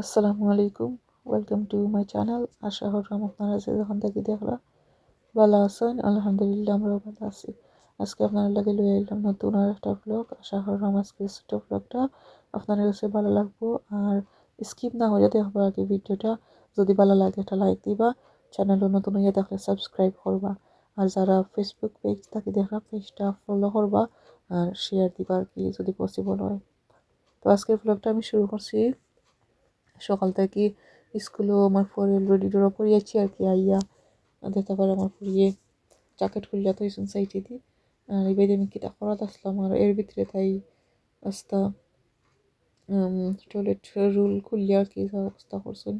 আসসালামু আলাইকুম। Welcome to my channel আশা করলাম আপনারা যে যখন থেকে দেখলা, ভালো আছেন, আলহামদুলিল্লাহ আমরাও ভালো আছি। আজকে আপনার লাগে লয়ে এলাম নতুন আর একটা ব্লগ আশা করলাম আজকে ছোট ব্লগটা আপনাদের কাছে ভালো লাগবো। আর স্কিপ না হয়ে দেখব আগে ভিডিওটা, যদি ভালো লাগে একটা লাইক দিবা চ্যানেলও নতুন হয়ে দেখলে সাবস্ক্রাইব করবা। আর যারা ফেসবুক পেজ থাকে দেখলাম পেজটা ফলো করবা আর শেয়ার দিবা আর কি, যদি পসিবল হয়। তো আজকের ব্লগটা আমি শুরু করছি। সকাল থেকে স্কুলেও আমার পরে রেডি ডোরা করিয়াছি আর কি আইয়া দেখতে পারে আমার পরিয়ে জ্যাকেট খুললে তো এইসব সাইটে দিই আর এবার আমি কিটা করাত আসলাম আর এর ভিতরে তাই আস্তা টয়লেট রুল খুললে আর কি অবস্থা করছেন।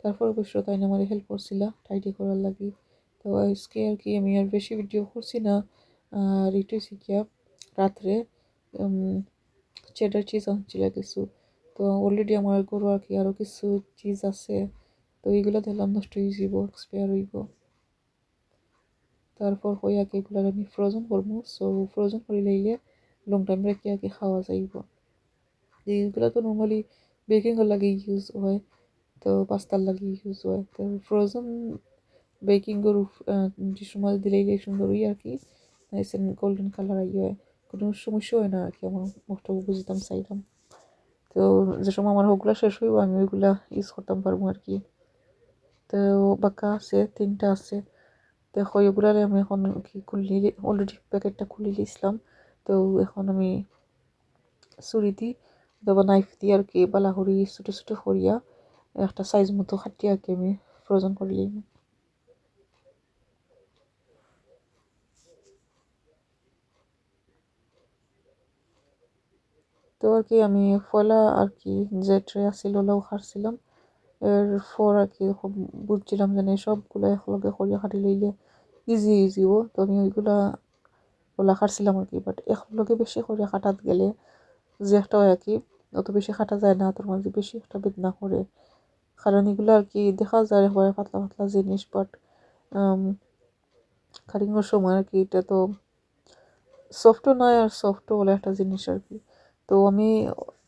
তারপর অবশ্য তাই আমার হেল্প করছিলা টাইডি করার লাগি। তো আজকে আর কি আমি আর বেশি ভিডিও করছি না। আর এটাই শিখিয়া রাত্রে চেডার চিজ আনছিল কিছু। তো অলরেডি আমার গরু আর কি আরও কিছু চিজ আছে? তো এইগুলো দিলাম, নষ্ট হয়ে যাব এক্সপায়ার হইব। তারপর আর কি এগুলো আমি ফ্রোজেন করব। সো ফ্রোজেন করে লাইলে লং টাইম রেখে কি খাওয়া যাইব? এইগুলো তো নর্মালি বেকিংয়ের লাগে ইউজ হয়। তো পাস্তার লাগে ইউজ হয়। তো ফ্রোজেন বেকিং গরু যে সময় দিলেই সুন্দর হই আর কি। গোল্ডেন কালার ইয়ে কোনো সমস্যা হয় না আর কি, আমার মোটা বুঝতাম চাইলাম তো যে সময় আমার ওগুলো শেষ হইব, আমি ওইগুলা ইউজ করতাম পারব আর কি। তো বাক্কা আছে, তিনটা আছে। তো ওগুলার আমি এখন কি খুলি অলরেডি প্যাকেটটা খুলে দিয়েছিলাম তো এখন আমি ছুরি দিই অথবা নাইফ দিয়ে আর কি বালা করি ছোটো ছোটো করিয়া একটা সাইজ মতো কাটিয়ে আর কি আমি ফ্রোজেন করে তো আর কি আমি ফলা আর কি যে ট্রে আসছিল ওলাও এর ফর আর কি বুঝছিলাম যে সবগুলো একলগে করিয়া খাটি লইলে ইজি ইজিও তো আমি ওইগুলা ওলা খাচ্ছিলাম আর কি বাট একলগে বেশি করিয়া খাটাত গেলে যে একটা হয় আর কি, অত বেশি খাটা যায় না, তোর মাঝে বেশি একটা বেদনা করে। কারণ এগুলো আর কি দেখা যায় একবারে পাতলা পাতলা জিনিস বাট কাটিংয়ের সময় আর কি এটা তো সফটও নয় আর সফটও বলে একটা জিনিস আর কি। তো আমি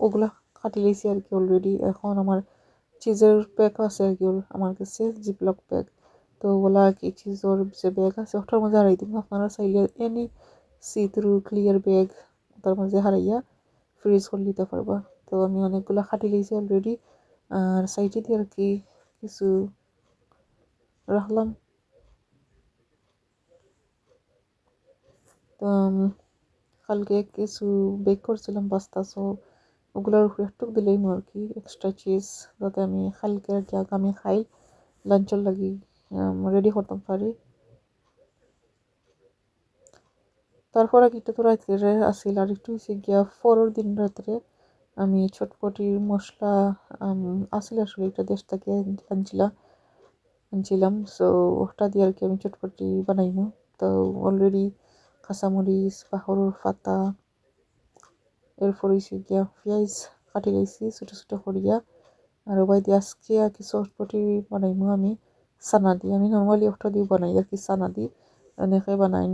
ওগুলা কাটি লেছি আর কি অলরেডি এখন আমার চিজের প্যাক আছে আর কি, আমার কাছে জিপলক প্যাক তো ওগুলা কি চিজের যে ব্যাগ আছে, ওটার মধ্যে হারাই দিব। আপনারা চাইলে any see through clear bag তার মধ্যে হারাইয়া ফ্রিজ করে নিতে পারবা। তো আমি অনেকগুলো খাটি লেছি অলরেডি আর সাইডে দিয়ে আর কি কিছু রাখলাম। তো কালকে কিছু বেক করছিলাম পাস্তা সো ওগুলোর উপরে একটু দিলেই আর কি এক্সট্রা চিজ যাতে আমি কালকে আর কি আগামী খাই। লাঞ্চের লাগি রেডি করতাম পারি। তারপর আর এটা তো রাত্রে আসিল আর একটু হয়েছে গিয়া পরের দিন রাত্রে আমি ছটপটির মশলা আসিল আসলে একটা দেশ থেকে আনছিলাম আনছিলাম। সো ওটা দিয়ে আর কি আমি চটপটি বানাইমু। তো অলরেডি কাঁচামরিচ পাহরের পাতা এরপর হয়েছে গিয়া পেঁয়াজ কাটি লাইছি ছোটো ছোটো করিয়া আর ওবাই দিয়ে আজকে আর কি চটপটি বানাইমু আমি চানা দি আমি নর্মালি ওটা দিয়ে বানাই আর কি চানা দি এনেকে বানাই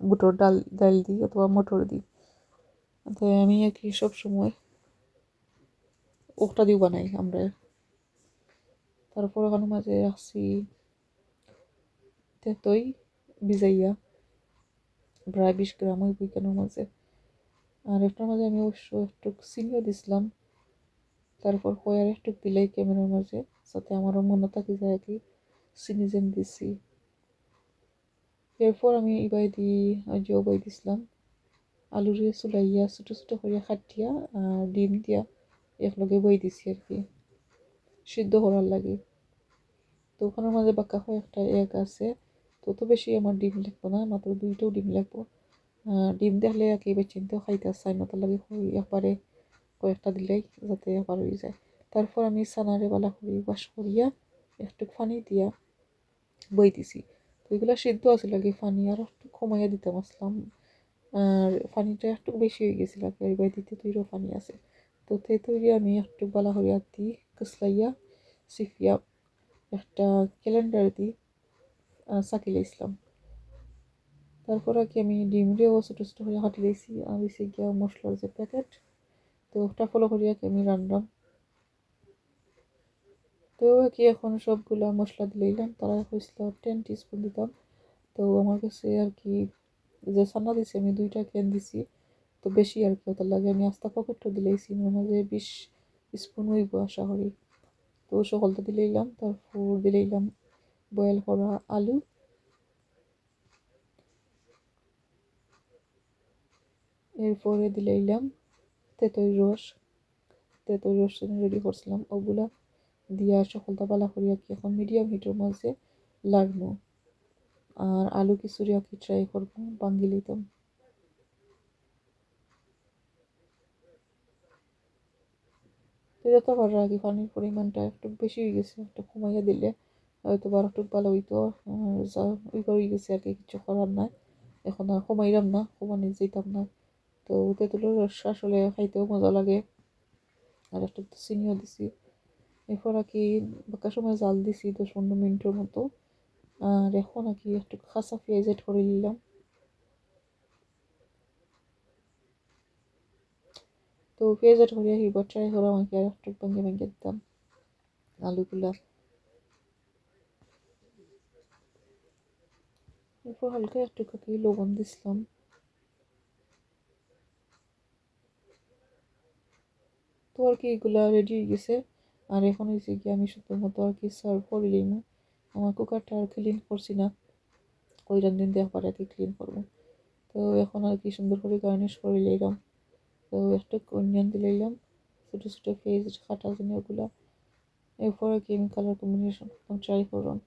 বুটোর ডাল ডাল দিই অথবা মটর দিই তো আমি আর কি সবসময় ওটা দিয়ে বানাই আমরা তারপর ওখানে মাঝে রাখছি তেতই ভিজাইয়া প্রায় বিশ গ্রাম ওই বইকানোর মাঝে আর একটার মাঝে আমি অবশ্য একটু চিনিও দিছিলাম। তারপর কয়ার একটু দিলাই ক্যামেরার মাঝে, যাতে আমারও মনে থাকি যায় কি চিনি যেন দিছি। এরপর আমি ইবাই দি যে বাই দিছিলাম। আলুরে চুলাইয়া, ছোটো ছোটো করে খাটিয়া আর ডিম দিয়া একলগে বই দিছি আর কি, সিদ্ধ করার লাগে। তো ওখানের মাঝে বাক্কা একটা এগ আছে। তত বেশি আমার ডিম লাগবো না, মাত্র দুইটাও ডিম লাগবো। ডিম দেখলে এবার চিনতেও খাইতে চাই না লাগে একবারে কয়েকটা দিলেই যাতে একবার হয়ে যায়। তারপর আমি সানারে বালা করি ওয়াশ করিয়া একটু পানি দিয়া বই দিছি তো এগুলো সিদ্ধ আছে লাগে, পানি আর একটু কমাইয়া দিতাম আসলাম। আর পানিটা একটু বেশি হয়ে গেছিল আর এবার দিতে তৈরিও পানি আছে। তো তে তৈরি আমি একটু বালা হরিয়া দিই কুসলাইয়া সিফিয়া একটা ক্যালেন্ডার দিই সাকিলে ইসলাম তারপর আর কি আমি ডিম দিয়েও ছোটো ছোটো করে হাঁটি দিয়েছি আর দিয়েছি গিয়া মশলার যে প্যাকেট তো ওটা ফলো করি আর কি আমি রান্নাম তো, কি এখন সবগুলা মশলা দিলাম তারা হয়েছিল টেন টিস্পুন দিতাম তো আমার কাছে আর কি, যে সান্না দিছি, আমি দুইটা ক্যান দিছি। তো বেশি আর কি ওটার লাগে আমি আস্তা পকেটটা দিলেইছি মাঝে বিশ স্পুন হইব আশা করি তো সকলটা দিলাম তারপর দিলাম বয়েল করা আলু। এরপরে দিলাম তেতই রস। তেতই রস রেডি করছিলাম। ওগুলা দিয়া সকলটা বালা করিয়া কি এখন মিডিয়াম হিটের মাঝে লাগবো। আর আলু খিচুড়ি আর কি ট্রাই করব তো। যত পারার আগে পানির পরিমাণটা একটু বেশি হয়ে গেছে, একটু কমাইয়া দিলে হয়তো বা একটু ভালো হইতো ওইবার হয়ে গেছে আর কি কিছু করার নাই। এখন আর কমাইলাম না কমানি যেতাম না। তো তেঁতুলের রস আসলে খাইতেও মজা লাগে। আর একটু চিনিও দিছি। এরপর আর কি বাঁকা সময় জাল দিছি দশ পনেরো মিনিটের মতো। আর এখন আর কি একটু খাসা পেঁয়াজ এড করে নিলাম তো পেঁয়াজ এড করে এবার ট্রাই করে আমাকে আর একটু ভেঙে ভেঙে দিতাম। আলুগুলা এরপর হালকা একটু কাকি লবণ দিছিলাম তো আর কি এগুলা রেডি হয়ে গেছে আর এখন হয়েছে কি আমি শুধুমাত্র আর কি সার্ভ করে নিলাম আমার কুকারটা আর ক্লিন করছি না ওই দিন দেখবার আর কি ক্লিন করব তো এখন আর কি সুন্দর করে গার্নিশ করে নিলাম তো একটু অনিয়ন দিলাম ছোটো ছোটো পেঁয়াজ কাটা জন্য ওগুলা এরপর আর কি আমি কালার কম্বিনেশন ট্রাই করলাম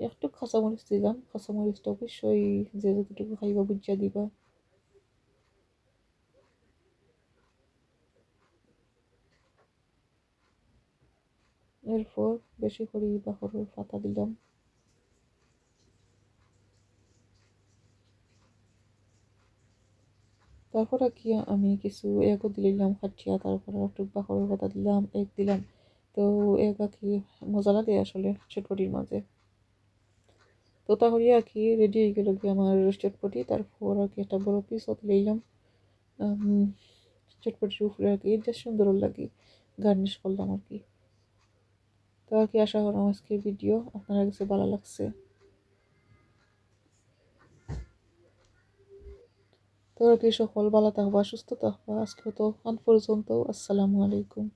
একটু কাঁচামরিচ দিলাম কাঁচামরিচটা অবশ্যই যে যতটুকু খাইবা বুঝিয়া দিবা। এরপর বেশি করে বাহরের পাতা দিলাম। তারপর কি আমি কিছু এগও দিলাম খাটিয়া তারপর একটু বাহরের পাতা দিলাম, এগ দিলাম। তো এগ আর কি মজা লাগে আসলে চটপটির মাঝে। তো তাহলে আর কি রেডি হয়ে গেল কি আমার চটপটি। তারপর আর কি একটা বড় পিসও দিলাম চটপটির উপরে আর কি যা সুন্দর লাগে গার্নিশ করলাম আর কি। তো আর কি আশা করলাম আজকের ভিডিও আপনার কাছে ভালো লাগছে। তো আর কি সকল ভালো থাকবা, সুস্থ থাকবা। আজকে তো পর্যন্ত আসসালামু আলাইকুম।